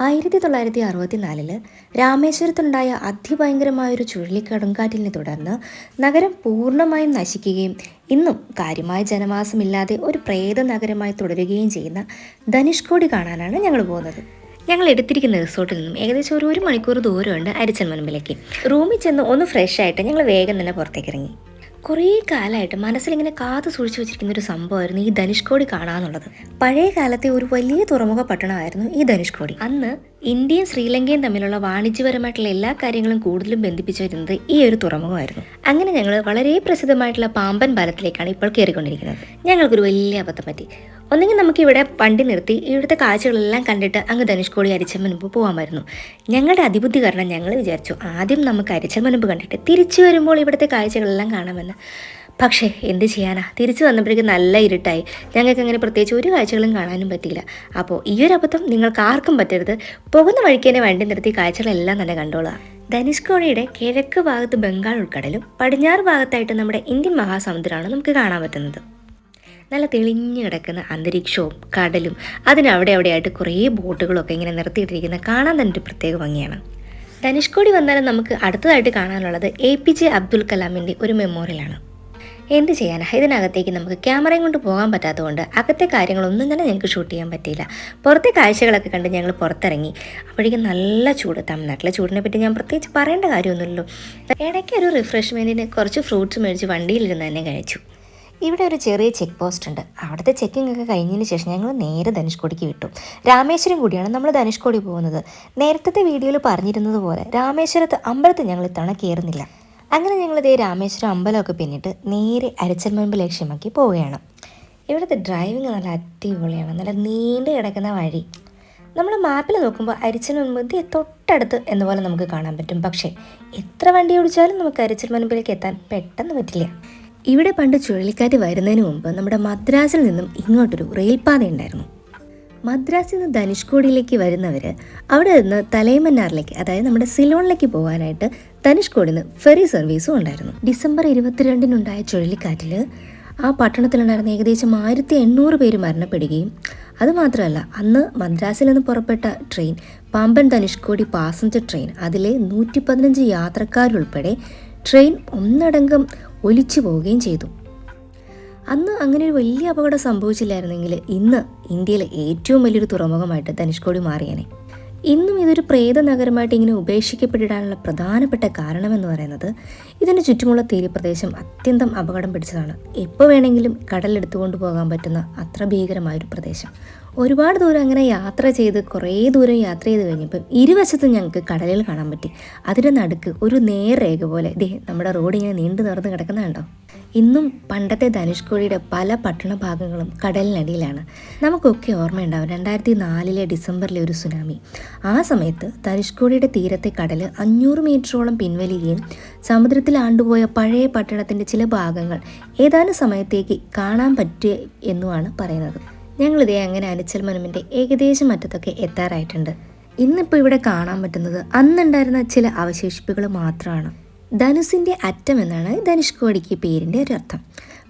ആയിരത്തി തൊള്ളായിരത്തി അറുപത്തിനാലിൽ രാമേശ്വരത്തുണ്ടായ അതിഭയങ്കരമായൊരു ചുഴലിക്കടുങ്കാറ്റിനെ തുടർന്ന് നഗരം പൂർണമായും നശിക്കുകയും ഇന്നും കാര്യമായ ജനവാസമില്ലാതെ ഒരു പ്രേത നഗരമായി തുടരുകയും ചെയ്യുന്ന ധനുഷ്കോടി കാണാനാണ് ഞങ്ങൾ പോകുന്നത്. ഞങ്ങൾ എടുത്തിരിക്കുന്ന റിസോർട്ടിൽ നിന്നും ഏകദേശം ഒരു ഒരു മണിക്കൂർ ദൂരമുണ്ട് അരിച്ചൻ മുൻപിലേക്ക് റൂമിൽ ചെന്ന് ഒന്ന് ഫ്രഷ് ആയിട്ട് ഞങ്ങൾ വേഗം തന്നെ പുറത്തേക്ക് ഇറങ്ങി കുറേ കാലമായിട്ട് മനസ്സിലിങ്ങനെ കാത്തു സൂക്ഷിച്ചു വെച്ചിരിക്കുന്ന ഒരു സംഭവമായിരുന്നു ഈ ധനുഷ്കോടി കാണാന്നുള്ളത്. പഴയ കാലത്തെ ഒരു വലിയ തുറമുഖ പട്ടണമായിരുന്നു ഈ ധനുഷ്കോടി. അന്ന് ഇന്ത്യയും ശ്രീലങ്കയും തമ്മിലുള്ള വാണിജ്യപരമായിട്ടുള്ള എല്ലാ കാര്യങ്ങളും കൂടുതലും ബന്ധിപ്പിച്ചിരുന്നത് ഈ ഒരു തുറമുഖമായിരുന്നു. അങ്ങനെ ഞങ്ങൾ വളരെ പ്രസിദ്ധമായിട്ടുള്ള പാമ്പൻ പാലത്തിലേക്കാണ് ഇപ്പോൾ കയറിക്കൊണ്ടിരിക്കുന്നത്. ഞങ്ങൾക്കൊരു വലിയ അബദ്ധം പറ്റി. ഒന്നെങ്കിൽ നമുക്ക് ഇവിടെ വണ്ടി നിർത്തി ഇവിടുത്തെ കാഴ്ചകളെല്ലാം കണ്ടിട്ട് അങ്ങ് ധനുഷ്കോടി അരിച്ചമ്മനുമ്പ് പോകാമായിരുന്നു ഞങ്ങളുടെ അതിബുദ്ധി കാരണം ഞങ്ങൾ വിചാരിച്ചു. ആദ്യം നമുക്ക് അരിച്ചമ്മനുമ്പ് കണ്ടിട്ട് തിരിച്ചു വരുമ്പോൾ ഇവിടുത്തെ കാഴ്ചകളെല്ലാം കാണാമെന്ന്. പക്ഷേ എന്ത് ചെയ്യാനാ? തിരിച്ചു വന്നപ്പോഴേക്കും നല്ല ഇരുട്ടായി. ഞങ്ങൾക്ക് അങ്ങനെ പ്രത്യേകിച്ച് ഒരു കാഴ്ചകളും കാണാനും പറ്റിയില്ല. അപ്പോൾ ഈ ഒരു അബദ്ധം നിങ്ങൾക്ക് ആർക്കും പറ്റരുത്. പോകുന്ന വഴിക്ക് തന്നെ വണ്ടി നിർത്തി കാഴ്ചകളെല്ലാം തന്നെ കണ്ടോളാം. ധനുഷ്കോടിയുടെ കിഴക്ക് ഭാഗത്ത് ബംഗാൾ ഉൾക്കടലും പടിഞ്ഞാറ് ഭാഗത്തായിട്ട് നമ്മുടെ ഇന്ത്യൻ മഹാസമുദ്രമാണ് നമുക്ക് കാണാൻ പറ്റുന്നത്. നല്ല തെളിഞ്ഞു കിടക്കുന്ന അന്തരീക്ഷവും കടലും അതിനവിടെ അവിടെയായിട്ട് കുറേ ബോട്ടുകളൊക്കെ ഇങ്ങനെ നിർത്തിയിട്ടിരിക്കുന്ന കാണാൻ തന്നെ ഒരു പ്രത്യേക ഭംഗിയാണ്. ധനുഷ്കോടി വന്നാലും നമുക്ക് അടുത്തതായിട്ട് കാണാനുള്ളത് എ പി ജെ അബ്ദുൽ കലാമിന്റെ ഒരു മെമ്മോറിയലാണ്. എന്ത് ചെയ്യാനാ? ഇതിനകത്തേക്ക് നമുക്ക് ക്യാമറയും കൊണ്ട് പോകാൻ പറ്റാത്തതുകൊണ്ട് അകത്തെ കാര്യങ്ങളൊന്നും തന്നെ ഞങ്ങൾക്ക് ഷൂട്ട് ചെയ്യാൻ പറ്റിയില്ല. പുറത്തെ കാഴ്ചകളൊക്കെ കണ്ട് ഞങ്ങൾ പുറത്തിറങ്ങി. അപ്പോഴേക്കും നല്ല ചൂട് തമിഴ്നാട്ടിലെ ചൂടിനെ പറ്റി ഞാൻ പ്രത്യേകിച്ച് പറയേണ്ട കാര്യമൊന്നുമില്ലല്ലോ. ഇടയ്ക്ക് ഒരു റിഫ്രഷ്മെന്റിന് കുറച്ച് ഫ്രൂട്ട്സ് മേടിച്ച് വണ്ടിയിലിരുന്ന് തന്നെ കഴിച്ചു. ഇവിടെ ഒരു ചെറിയ ചെക്ക് പോസ്റ്റ് ഉണ്ട്. അവിടുത്തെ ചെക്കിംഗ് ഒക്കെ കഴിഞ്ഞതിന് ശേഷം ഞങ്ങൾ നേരെ ധനുഷ്കോടിക്ക് വിട്ടു. രാമേശ്വരം കൂടിയാണ് നമ്മൾ ധനുഷ്കോടി പോകുന്നത്. നേരത്തെ വീഡിയോയിൽ പറഞ്ഞിരുന്നത് പോലെ രാമേശ്വരത്ത് അമ്പലത്തിൽ ഞങ്ങൾ ഇത്തവണ കയറുന്നില്ല അങ്ങനെ ഞങ്ങൾ ഇതേ രാമേശ്വരം അമ്പലമൊക്കെ പിന്നിട്ട് നേരെ അരച്ചൻമൻപ് ലക്ഷ്യമാക്കി പോവുകയാണ്. ഇവിടുത്തെ ഡ്രൈവിംഗ് നല്ല അടിപൊളിയാണ്. നല്ല നീണ്ടു കിടക്കുന്ന വഴി. നമ്മൾ മാപ്പിൽ നോക്കുമ്പോൾ അരിച്ചൽ മുൻപന്തി തൊട്ടടുത്ത് എന്ന പോലെ നമുക്ക് കാണാൻ പറ്റും. പക്ഷേ എത്ര വണ്ടി ഓടിച്ചാലും നമുക്ക് അരിച്ചൽ മുൻപിലേക്ക് എത്താൻ പെട്ടെന്ന് പറ്റില്ല. ഇവിടെ പണ്ട് ചുഴലിക്കാറ്റ് വരുന്നതിന് മുമ്പ് നമ്മുടെ മദ്രാസിൽ നിന്നും ഇങ്ങോട്ടൊരു റെയിൽപാത ഉണ്ടായിരുന്നു. മദ്രാസിൽ നിന്ന് ധനുഷ്കോടിയിലേക്ക് വരുന്നവർ അവിടെ നിന്ന് തലൈമന്നാറിലേക്ക് അതായത് നമ്മുടെ സിലോണിലേക്ക് പോകാനായിട്ട് ധനുഷ്കോടിൽ നിന്ന് ഫെറി സർവീസും ഉണ്ടായിരുന്നു. ഡിസംബർ ഇരുപത്തിരണ്ടിനുണ്ടായ ചുഴലിക്കാറ്റിൽ ആ പട്ടണത്തിലുണ്ടായിരുന്ന ഏകദേശം ആയിരത്തി എണ്ണൂറ് പേര് മരണപ്പെടുകയും അതുമാത്രമല്ല അന്ന് മദ്രാസിൽ നിന്ന് പുറപ്പെട്ട train Pamban Dhanushkodi passenger train അതിലെ നൂറ്റി പതിനഞ്ച് യാത്രക്കാരുൾപ്പെടെ ട്രെയിൻ ഒന്നടങ്കം ഒലിച്ചു പോവുകയും ചെയ്തു. അന്ന് അങ്ങനെ ഒരു വലിയ അപകടം സംഭവിച്ചില്ലായിരുന്നെങ്കിൽ ഇന്ന് ഇന്ത്യയിലെ ഏറ്റവും വലിയൊരു തുറമുഖമായിട്ട് ധനുഷ്കോടി മാറിയേനെ. ഇന്നും ഇതൊരു പ്രേത നഗരമായിട്ട് ഇങ്ങനെ ഉപേക്ഷിക്കപ്പെട്ടിടാനുള്ള പ്രധാനപ്പെട്ട കാരണമെന്ന് പറയുന്നത് ഇതിന് ചുറ്റുമുള്ള തീരപ്രദേശം അത്യന്തം അപകടം പിടിച്ചതാണ്. എപ്പോൾ വേണമെങ്കിലും കടലെടുത്തുകൊണ്ട് പോകാൻ പറ്റുന്ന അത്ര ഭീകരമായൊരു പ്രദേശം. ഒരുപാട് ദൂരം അങ്ങനെ യാത്ര ചെയ്ത് കുറേ ദൂരം യാത്ര ചെയ്ത് കഴിഞ്ഞപ്പം ഇരുവശത്തും ഞങ്ങൾക്ക് കടലിൽ കാണാൻ പറ്റി. അതിന്റെ നടുക്ക് ഒരു നേർരേഖ പോലെ. ദേ നമ്മുടെ റോഡ് ഇങ്ങനെ നീണ്ടു നിറന്ന് കിടക്കുന്നുണ്ടോ ഇന്നും പണ്ടത്തെ ധനുഷ്കോടിയുടെ പല പട്ടണ ഭാഗങ്ങളും കടലിനടിയിലാണ്. നമുക്കൊക്കെ ഓർമ്മയുണ്ടാവും രണ്ടായിരത്തി നാലിലെ ഡിസംബറിലെ ഒരു സുനാമി. ആ സമയത്ത് ധനുഷ്കോടിയുടെ തീരത്തെ കടൽ അഞ്ഞൂറ് മീറ്ററോളം പിൻവലിയുകയും സമുദ്രത്തിൽ ആണ്ടുപോയ പഴയ പട്ടണത്തിന്റെ ചില ഭാഗങ്ങൾ ഏതാനും സമയത്തേക്ക് കാണാൻ പറ്റുക എന്നുമാണ് പറയുന്നത്. ഞങ്ങളിതേ അങ്ങനെ അനിച്ചൽ മനുമിന്റെ ഏകദേശം അറ്റത്തൊക്കെ എത്താറായിട്ടുണ്ട്. ഇന്നിപ്പോൾ ഇവിടെ കാണാൻ പറ്റുന്നത് അന്നുണ്ടായിരുന്ന ചില അവശേഷിപ്പുകൾ മാത്രമാണ്. ധനുസിന്റെ അറ്റം എന്നാണ് ധനുഷ്കോടിക്ക് പേരിന്റെ ഒരർത്ഥം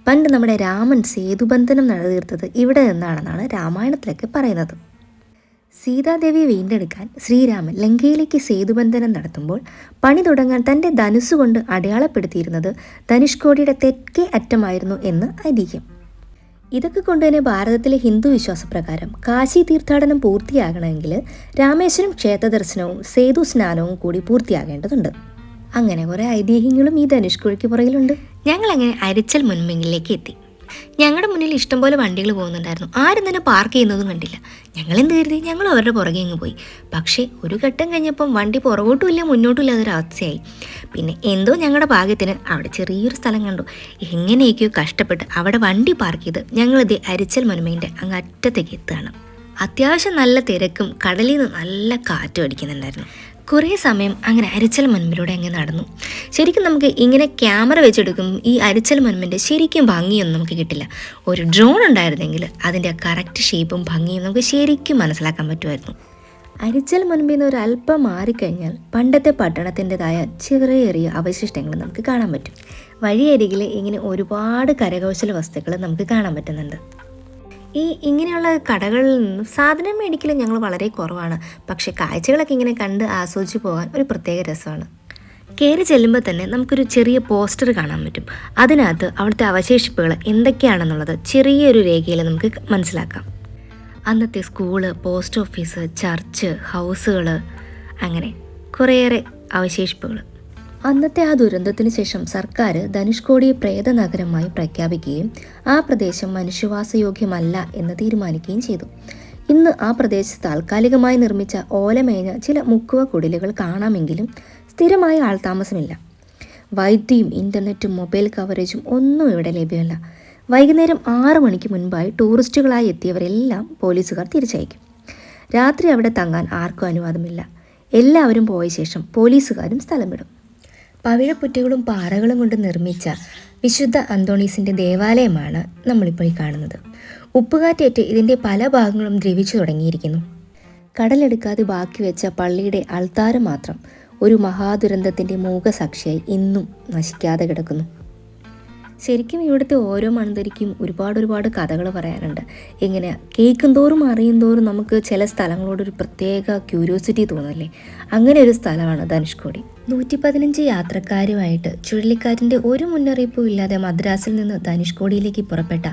പണ്ട് നമ്മുടെ രാമൻ സേതുബന്ധനം നടതീർത്തത് ഇവിടെ നിന്നാണെന്നാണ് രാമായണത്തിലൊക്കെ പറയുന്നത്. സീതാദേവി വീണ്ടെടുക്കാൻ ശ്രീരാമൻ ലങ്കയിലേക്ക് സേതുബന്ധനം നടത്തുമ്പോൾ പണി തുടങ്ങാൻ തന്റെ ധനുസ് കൊണ്ട് അടയാളപ്പെടുത്തിയിരുന്നത് ധനുഷ്കോടിയുടെ തെക്കേ അറ്റമായിരുന്നു എന്ന് ഐതിഹ്യം. ഇതൊക്കെ കൊണ്ട് തന്നെ ഭാരതത്തിലെ ഹിന്ദു വിശ്വാസപ്രകാരം കാശി തീർത്ഥാടനം പൂർത്തിയാകണമെങ്കിൽ രാമേശ്വരം ക്ഷേത്ര ദർശനവും സേതു സ്നാനവും കൂടി പൂർത്തിയാകേണ്ടതുണ്ട്. അങ്ങനെ കുറേ ഐതിഹ്യങ്ങളും ഈ ധനുഷ്കുഴിക്ക് പുറകിലുണ്ട്. ഞങ്ങൾ അങ്ങനെ അരിച്ചൽ മുൻപിലേക്ക് എത്തി. ഞങ്ങളുടെ മുന്നിൽ ഇഷ്ടംപോലെ വണ്ടികൾ പോകുന്നുണ്ടായിരുന്നു. ആരും തന്നെ പാർക്ക് ചെയ്യുന്നതും കണ്ടില്ല. ഞങ്ങൾ എന്ത് കരുതി? ഞങ്ങൾ അവരുടെ പുറകെ അങ്ങ് പോയി. പക്ഷേ ഒരു ഘട്ടം കഴിഞ്ഞപ്പം വണ്ടി പുറകോട്ടും ഇല്ല മുന്നോട്ടും ഇല്ലാതൊരു അവസ്ഥയായി. പിന്നെ എന്തോ ഞങ്ങളുടെ ഭാഗ്യത്തിന് അവിടെ ചെറിയൊരു സ്ഥലം കണ്ടു. എങ്ങനെയൊക്കെയോ കഷ്ടപ്പെട്ട് അവിടെ വണ്ടി പാർക്ക് ചെയ്ത് ഞങ്ങളിത് അരിച്ചൽ മനുമേന്റെ അങ്ങ് അറ്റത്തേക്ക് എത്തുകയാണ്. അത്യാവശ്യം നല്ല തിരക്കും കടലിൽ നിന്ന് നല്ല കാറ്റും അടിക്കുന്നുണ്ടായിരുന്നു. കുറേ സമയം അങ്ങനെ അരിച്ചൽ മന്മിലൂടെ അങ്ങ് നടന്നു. ശരിക്കും നമുക്ക് ഇങ്ങനെ ക്യാമറ വെച്ചെടുക്കും ഈ അരിച്ചൽ മന്മിന്റെ ശരിക്കും ഭംഗിയൊന്നും നമുക്ക് കിട്ടില്ല. ഒരു ഡ്രോൺ ഉണ്ടായിരുന്നെങ്കിൽ അതിന്റെ കറക്റ്റ് ഷേപ്പും ഭംഗിയും നമുക്ക് ശരിക്കും മനസ്സിലാക്കാൻ പറ്റുമായിരുന്നു. അരിച്ചൽ മുൻപിൽ നിന്ന് ഒരു അല്പം മാറിക്കഴിഞ്ഞാൽ പണ്ടത്തെ പട്ടണത്തിന്റെതായ ചെറിയ അവശിഷ്ടങ്ങൾ നമുക്ക് കാണാൻ പറ്റും. വഴിയരികിൽ ഇങ്ങനെ ഒരുപാട് കരകൗശല വസ്തുക്കൾ നമുക്ക് കാണാൻ പറ്റുന്നുണ്ട്. ഈ ഇങ്ങനെയുള്ള കടകളിൽ നിന്നും സാധനം മേടിക്കലും ഞങ്ങൾ വളരെ കുറവാണ്. പക്ഷേ കാഴ്ചകളൊക്കെ ഇങ്ങനെ കണ്ട് ആസ്വദിച്ച് പോകാൻ ഒരു പ്രത്യേക രസമാണ്. കയറി ചെല്ലുമ്പോൾ തന്നെ നമുക്കൊരു ചെറിയ പോസ്റ്റർ കാണാൻ പറ്റും. അതിനകത്ത് അവിടുത്തെ അവശേഷിപ്പുകൾ എന്തൊക്കെയാണെന്നുള്ളത് ചെറിയൊരു രേഖയിൽ നമുക്ക് മനസ്സിലാക്കാം. അന്നത്തെ സ്കൂൾ പോസ്റ്റ് ഓഫീസ് ചർച്ച് ഹൗസുകൾ അങ്ങനെ കുറേയേറെ അവശേഷിപ്പുകൾ അന്നത്തെ ആ ദുരന്തത്തിന് ശേഷം സർക്കാർ ധനുഷ്കോടിയെ പ്രേത നഗരമായി പ്രഖ്യാപിക്കുകയും ആ പ്രദേശം മനുഷ്യവാസയോഗ്യമല്ല എന്ന് തീരുമാനിക്കുകയും ചെയ്തു. ഇന്ന് ആ പ്രദേശത്ത് താൽക്കാലികമായി നിർമ്മിച്ച ഓലമേഞ്ഞ ചില മുക്കുവ കുടിലുകൾ കാണാമെങ്കിലും സ്ഥിരമായ ആൾതാമസമില്ല. വൈദ്യുതിയും ഇന്റർനെറ്റും മൊബൈൽ കവറേജും ഒന്നും ഇവിടെ ലഭ്യമല്ല. വൈകുന്നേരം ആറു മണിക്ക് മുൻപായി ടൂറിസ്റ്റുകളായി എത്തിയവരെല്ലാം പോലീസുകാർ തിരിച്ചയക്കും. രാത്രി അവിടെ തങ്ങാൻ ആർക്കും അനുവാദമില്ല. എല്ലാവരും പോയ ശേഷം പോലീസുകാരും സ്ഥലം വിടും. പവിഴപ്പുറ്റുകളും പാറകളും കൊണ്ട് നിർമ്മിച്ച വിശുദ്ധ അന്തോണീസിന്റെ ദേവാലയമാണ് നമ്മളിപ്പോൾ ഈ കാണുന്നത്. ഉപ്പുകാറ്റേറ്റ് ഇതിന്റെ പല ഭാഗങ്ങളും ദ്രവിച്ചു തുടങ്ങിയിരിക്കുന്നു. കടലെടുക്കാതെ ബാക്കി വെച്ച പള്ളിയുടെ അൾത്താരം മാത്രം ഒരു മഹാദുരന്തത്തിന്റെ മൂകസാക്ഷിയായി ഇന്നും നശിക്കാതെ കിടക്കുന്നു. ശരിക്കും ഇവിടുത്തെ ഓരോ മൺതരിക്കും ഒരുപാട് ഒരുപാട് കഥകൾ പറയാനുണ്ട്. ഇങ്ങനെ കേൾക്കും തോറും അറിയും തോറും നമുക്ക് ചില സ്ഥലങ്ങളോട് ഒരു പ്രത്യേക ക്യൂരിയോസിറ്റി തോന്നല്ലേ അങ്ങനെ ഒരു സ്ഥലമാണ് ധനുഷ്കോടി. നൂറ്റി പതിനഞ്ച് യാത്രക്കാരുമായിട്ട് ചുഴലിക്കാറ്റിന്റെ ഒരു മുന്നറിയിപ്പും ഇല്ലാതെ മദ്രാസിൽ നിന്ന് ധനുഷ്കോടിയിലേക്ക് പുറപ്പെട്ട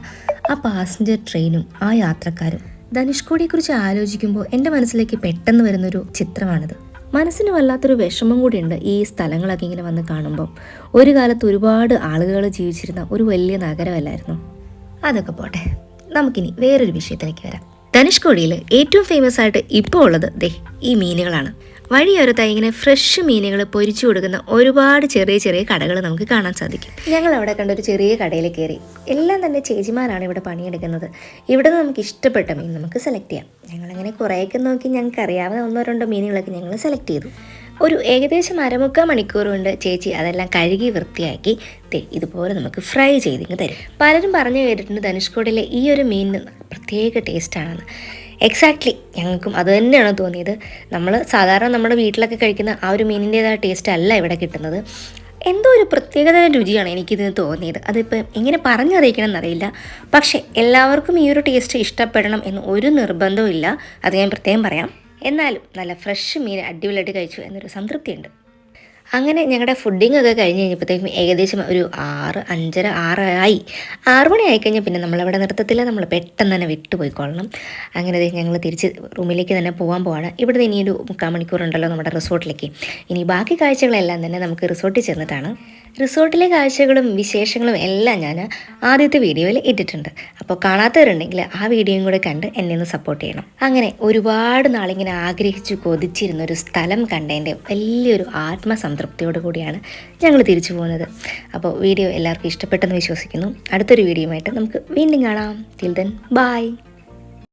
ആ പാസഞ്ചർ ട്രെയിനും ആ യാത്രക്കാരും. ധനുഷ്കോടിയെക്കുറിച്ച് ആലോചിക്കുമ്പോൾ എന്റെ മനസ്സിലേക്ക് പെട്ടെന്ന് വരുന്നൊരു ചിത്രമാണിത്. മനസ്സിന് വല്ലാത്തൊരു വിഷമം കൂടിയുണ്ട് ഈ സ്ഥലങ്ങളൊക്കെ ഇങ്ങനെ വന്ന് കാണുമ്പം. ഒരു കാലത്ത് ഒരുപാട് ആളുകൾ ജീവിച്ചിരുന്ന ഒരു വലിയ നഗരമല്ലായിരുന്നു. അതൊക്കെ പോട്ടെ. നമുക്കിനി വേറൊരു വിഷയത്തിലേക്ക് വരാം. ധനുഷ്കോടിയിൽ ഏറ്റവും ഫേമസ് ആയിട്ട് ഇപ്പോൾ ഉള്ളത് ദേ ഈ മീനുകളാണ്. വഴിയോരത്തായി ഇങ്ങനെ ഫ്രഷ് മീനുകൾ പൊരിച്ചു കൊടുക്കുന്ന ഒരുപാട് ചെറിയ ചെറിയ കടകൾ നമുക്ക് കാണാൻ സാധിക്കും. ഞങ്ങൾ അവിടെ കണ്ട ഒരു ചെറിയ കടയിൽ കയറി. എല്ലാം തന്നെ ചേച്ചിമാരാണ് ഇവിടെ പണിയെടുക്കുന്നത്. ഇവിടെ നമുക്ക് ഇഷ്ടപ്പെട്ട മീൻ നമുക്ക് സെലക്ട് ചെയ്യാം. ഞങ്ങളങ്ങനെ കുറേയൊക്കെ നോക്കി ഞങ്ങൾക്ക് അറിയാവുന്ന ഒന്നോ രണ്ടോ മീനുകളൊക്കെ ഞങ്ങൾ സെലക്ട് ചെയ്തു. ഒരു ഏകദേശം അരമുക്കാൽ മണിക്കൂർ കൊണ്ട് ചേച്ചി അതെല്ലാം കഴുകി വൃത്തിയാക്കി. ഇതുപോലെ നമുക്ക് ഫ്രൈ ചെയ്തിങ്ങ് തരും. പലരും പറഞ്ഞു കേട്ടിട്ടുണ്ട് ധനുഷ്കോടിലെ ഈ ഒരു മീനിന് പ്രത്യേക ടേസ്റ്റാണെന്ന് എക്സാക്ട്ലി ഞങ്ങൾക്കും അത് തന്നെയാണ് തോന്നിയത്. നമ്മൾ സാധാരണ നമ്മുടെ വീട്ടിലൊക്കെ കഴിക്കുന്ന ആ ഒരു മീനിന്റേതായ ടേസ്റ്റ് അല്ല ഇവിടെ കിട്ടുന്നത്. എന്തോ ഒരു പ്രത്യേകതര രുചിയാണ് എനിക്കിതിന് തോന്നിയത്. അതിപ്പോൾ എങ്ങനെ പറഞ്ഞറിയിക്കണം എന്നറിയില്ല. പക്ഷേ എല്ലാവർക്കും ഈ ഒരു ടേസ്റ്റ് ഇഷ്ടപ്പെടണം എന്ന് ഒരു നിർബന്ധവും ഇല്ല അത് ഞാൻ പ്രത്യേകം പറയാം. എന്നാലും നല്ല ഫ്രഷ് മീൻ അടിപൊളിയായിട്ട് കഴിച്ചു എന്നൊരു സംതൃപ്തിയുണ്ട്. അങ്ങനെ ഞങ്ങളുടെ ഫുഡിങ് ഒക്കെ കഴിഞ്ഞ് കഴിഞ്ഞപ്പോഴത്തേക്കും ഏകദേശം ഒരു ആറ് അഞ്ചര ആറ് ആയി. ആറ് മണി ആയിക്കഴിഞ്ഞാൽ പിന്നെ നമ്മളവിടെ നിർത്തത്തില്ല. നമ്മൾ പെട്ടെന്ന് തന്നെ വിട്ടുപോയിക്കൊള്ളണം. അങ്ങനെ ഞങ്ങൾ തിരിച്ച് റൂമിലേക്ക് തന്നെ പോകാൻ പോവാണ്. ഇവിടുന്ന് ഇനിയൊരു മുക്കാൽ മണിക്കൂറുണ്ടല്ലോ നമ്മുടെ റിസോർട്ടിലേക്ക്. ഇനി ബാക്കി കാഴ്ചകളെല്ലാം തന്നെ നമുക്ക് റിസോർട്ടിൽ ചെന്നിട്ടാണ്. റിസോർട്ടിലെ കാഴ്ചകളും വിശേഷങ്ങളും എല്ലാം ഞാൻ ആദ്യത്തെ വീഡിയോയിൽ ഇട്ടിട്ടുണ്ട്. അപ്പോൾ കാണാത്തവരുണ്ടെങ്കിൽ ആ വീഡിയോയും കൂടെ കണ്ട് എന്നെ ഒന്ന് സപ്പോർട്ട് ചെയ്യണം. അങ്ങനെ ഒരുപാട് നാളിങ്ങനെ ആഗ്രഹിച്ചു കൊതിച്ചിരുന്ന ഒരു സ്ഥലം കണ്ടതിന്റെ വലിയൊരു ആത്മസംതൃപ്തിയോട് കൂടിയാണ് ഞങ്ങൾ തിരിച്ചു പോകുന്നത്. അപ്പോൾ വീഡിയോ എല്ലാവർക്കും ഇഷ്ടപ്പെട്ടെന്ന് വിശ്വസിക്കുന്നു. അടുത്തൊരു വീഡിയോയുമായിട്ട് നമുക്ക് വീണ്ടും കാണാം. Till then bye